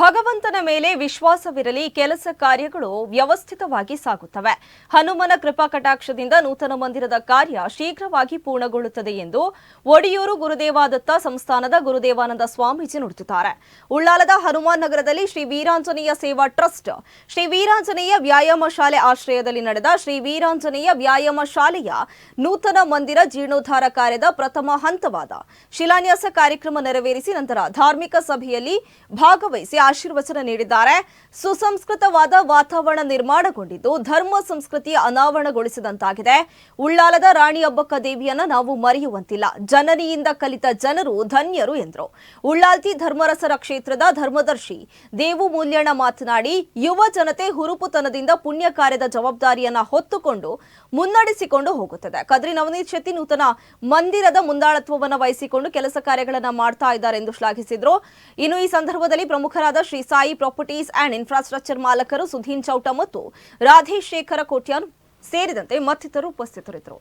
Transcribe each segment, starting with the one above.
ಭಗವಂತನ ಮೇಲೆ ವಿಶ್ವಾಸವಿರಲಿ, ಕೆಲಸ ಕಾರ್ಯಗಳು ವ್ಯವಸ್ಥಿತವಾಗಿ ಸಾಗುತ್ತವೆ. ಹನುಮನ ಕೃಪಾ ಕಟಾಕ್ಷದಿಂದ ನೂತನ ಮಂದಿರದ ಕಾರ್ಯ ಶೀಘ್ರವಾಗಿ ಪೂರ್ಣಗೊಳ್ಳುತ್ತದೆ ಎಂದು ಒಡಿಯೂರು ಗುರುದೇವಾದತ್ತ ಸಂಸ್ಥಾನದ ಗುರುದೇವಾನಂದ ಸ್ವಾಮೀಜಿ ನುಡಿದಿದ್ದಾರೆ. ಉಳ್ಳಾಲದ ಹನುಮಾನ್ ನಗರದಲ್ಲಿ ಶ್ರೀ ವೀರಾಂಜನೇಯ ಸೇವಾ ಟ್ರಸ್ಟ್, ಶ್ರೀ ವೀರಾಂಜನೇಯ ವ್ಯಾಯಾಮ ಶಾಲೆ ಆಶ್ರಯದಲ್ಲಿ ನಡೆದ ಶ್ರೀ ವೀರಾಂಜನೇಯ ವ್ಯಾಯಾಮ ಶಾಲೆಯ ನೂತನ ಮಂದಿರ ಜೀರ್ಣೋದ್ಧಾರ ಕಾರ್ಯದ ಪ್ರಥಮ ಹಂತವಾದ ಶಿಲಾನ್ಯಾಸ ಕಾರ್ಯಕ್ರಮ ನೆರವೇರಿಸಿ ನಂತರ ಧಾರ್ಮಿಕ ಸಭೆಯಲ್ಲಿ ಭಾಗವಹಿಸಿ ಆಶೀರ್ವಚನ ನೀಡಿದ್ದಾರೆ. ಸುಸಂಸ್ಕೃತವಾದ ವಾತಾವರಣ ನಿರ್ಮಾಣಗೊಂಡಿದ್ದು, ಧರ್ಮ ಸಂಸ್ಕೃತಿ ಅನಾವರಣಗೊಳಿಸಿದಂತಾಗಿದೆ. ಉಳ್ಳಾಲದ ರಾಣಿ ಅಬ್ಬಕ್ಕ ದೇವಿಯನ್ನ ನಾವು ಮರೆಯುವಂತಿಲ್ಲ. ಜನನಿಯಿಂದ ಕಲಿತ ಜನರು ಧನ್ಯರು ಎಂದರು. ಉಳ್ಳಾಲ್ತಿ ಧರ್ಮರಸರ ಕ್ಷೇತ್ರದ ಧರ್ಮದರ್ಶಿ ದೇವು ಮೂಲ್ಯಣ್ಣ ಮಾತನಾಡಿ, ಯುವ ಜನತೆ ಹುರುಪುತನದಿಂದ ಪುಣ್ಯ ಕಾರ್ಯದ ಜವಾಬ್ದಾರಿಯನ್ನ ಹೊತ್ತುಕೊಂಡು ಮುನ್ನಡೆಸಿಕೊಂಡು ಹೋಗುತ್ತದೆ. ಕದ್ರಿ ನವನೀತ್ ಶೆಟ್ಟಿ ನೂತನ ಮಂದಿರದ ಮುಂದಾಳತ್ವವನ್ನು ವಹಿಸಿಕೊಂಡು ಕೆಲಸ ಕಾರ್ಯಗಳನ್ನು ಮಾಡ್ತಾ ಇದ್ದಾರೆ ಎಂದು ಶ್ಲಾಘಿಸಿದ್ರು. ಇನ್ನು ಈ ಸಂದರ್ಭದಲ್ಲಿ ಪ್ರಮುಖರಾದ Shri Sai properties and infrastructure ಮಾಲಕರು Sudheen Chowta ಮತ್ತು ರಾಧೇಶೇಖರ ಕೋಟ್ಯಾನ್ ಸೇರಿದಂತೆ ಮತ್ತಿತರರು ಉಪಸ್ಥಿತರಿದ್ದರು.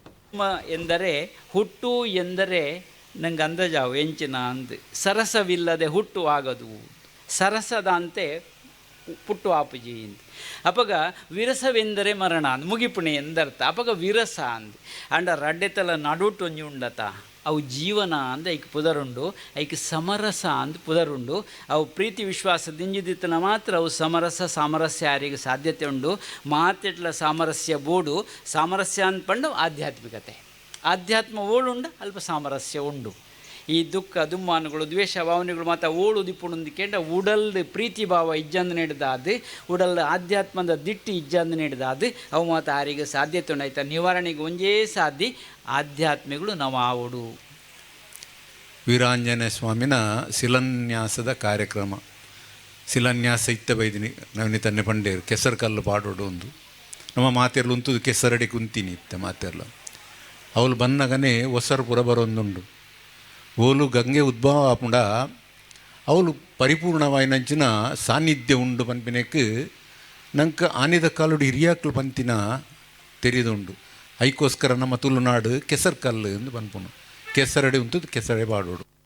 ಎಂದರೆ ಹುಟ್ಟು ಎಂದರೆ ನಂಗೆ ಅಂದಜಾವು ಎಂಚಿನ ಅಂದ. ಸರಸವಿಲ್ಲದೆ ಹುಟ್ಟು ಆಗದು. ಸರಸದಂತೆ ಪುಟ್ಟು ಆಪುಜಿ ಅಂತ ಅಪಗ ವಿರಸವೆಂದರೆ ಮರಣ ಅಂದ್. ಮುಗಿಪುಣೆ ಎಂದರ್ಥ. ಅಪಗ ವಿರಸ ಅಂದ್. ಅಂಡ ರಡ್ಡೆತಲ ನಡುಟು ಒಂಜಿ ಉಂಡತ ಅವು ಜೀವನ ಅಂದ ಐಕ್ ಪುದರುಂಡು, ಐಕ್ ಸಮರಸ ಅಂದ್ ಪುದರುಂಡು. ಅವು ಪ್ರೀತಿ ವಿಶ್ವಾಸ ದಿಂಜಿದಿತ್ತನ ಮಾತ್ರ ಅವು ಸಮರಸ, ಸಾಮರಸ್ಯ ಯಾರಿಗೆ ಸಾಧ್ಯತೆ ಉಂಡು. ಮಾತೆಟ್ಲ ಸಾಮರಸ್ಯ ಬೋಡು, ಸಾಮರಸ್ಯ ಅಂದ್ಪಂಡು ಆಧ್ಯಾತ್ಮಿಕತೆ. ಆಧ್ಯಾತ್ಮ ಓಳುಂಡು, ಅಲ್ಪ ಸಾಮರಸ್ಯ ಉಂಡು. ಈ ದುಃಖ, ದುಮ್ಮಾನಗಳು, ದ್ವೇಷ, ಭಾವನೆಗಳು ಮಾತ್ರ ಓಳು ದಿಪ್ಪುಂಡು ಉಡಲ್ದು ಪ್ರೀತಿ ಭಾವ ಇಜ್ಜಂದು ನೀಡಿದಾದು ಉಡಲ್ ಆಧ್ಯಾತ್ಮದ ದಿಟ್ಟಿ ಇಜ್ಜಂದು ನೀಡಿದಾದು, ಅವು ಮಾತ್ರ ಆರಿಗೆ ಸಾಧ್ಯತೆ ಉಂಡಾಯ್ತ. ನಿವಾರಣೆಗೆ ಒಂದೇ ಸಾಧ್ಯ, ಆಧ್ಯಾತ್ಮಿಗಳು ನಾವು ಆವುಡು. ವೀರಾಂಜನೇಯ ಸ್ವಾಮಿನ ಶಿಲಾನ್ಯಾಸದ ಕಾರ್ಯಕ್ರಮ. ಶಿಲಾನ್ಯಾಸ ಇತ್ತ ಬೈದಿನಿ ನವನಿತನ್ನೆ ಪಂಡೇರು ಕೆಸರು ಕಲ್ಲು ಪಾಡೋಡು ಒಂದು. ನಮ್ಮ ಮಾತೆರ್ಲು ಉಂತುದು ಕೆಸರಡಿ ಕುಂತೀನಿ ಇತ್ತ ಮಾತೆರ್ಲ. ಅವಳು ಬಂದಾಗನೇ ಹೊಸರು ಪುರ ಬರೊಂದುಂಡು. ಓಲು ಗಂಗೆ ಉದ್ಭವ ಆಪುಂಡ ಅವಳು ಪರಿಪೂರ್ಣವಾಯಿನಂಚಿನ ಸಾನ್ನಿಧ್ಯ ಉಂಡು పంపినకు ನಂಗೆ ಆನಿದ ಕಾಲುಡು ಹಿರಿಯಾಕ್ಲು ಪಂತಿನ ತೆರಿದುಂಡು. ಐಕೋಸ್ಕರ ನಮ್ಮ ತುಳುನಾಡು ಕೆಸರ್ ಕಲ್ಲು ಎಂದು ಪನ್ಪುನು. ಕೆಸರಡೆ ಉಂತುದು ಕೆಸರೆ ಪಾಡೋಡು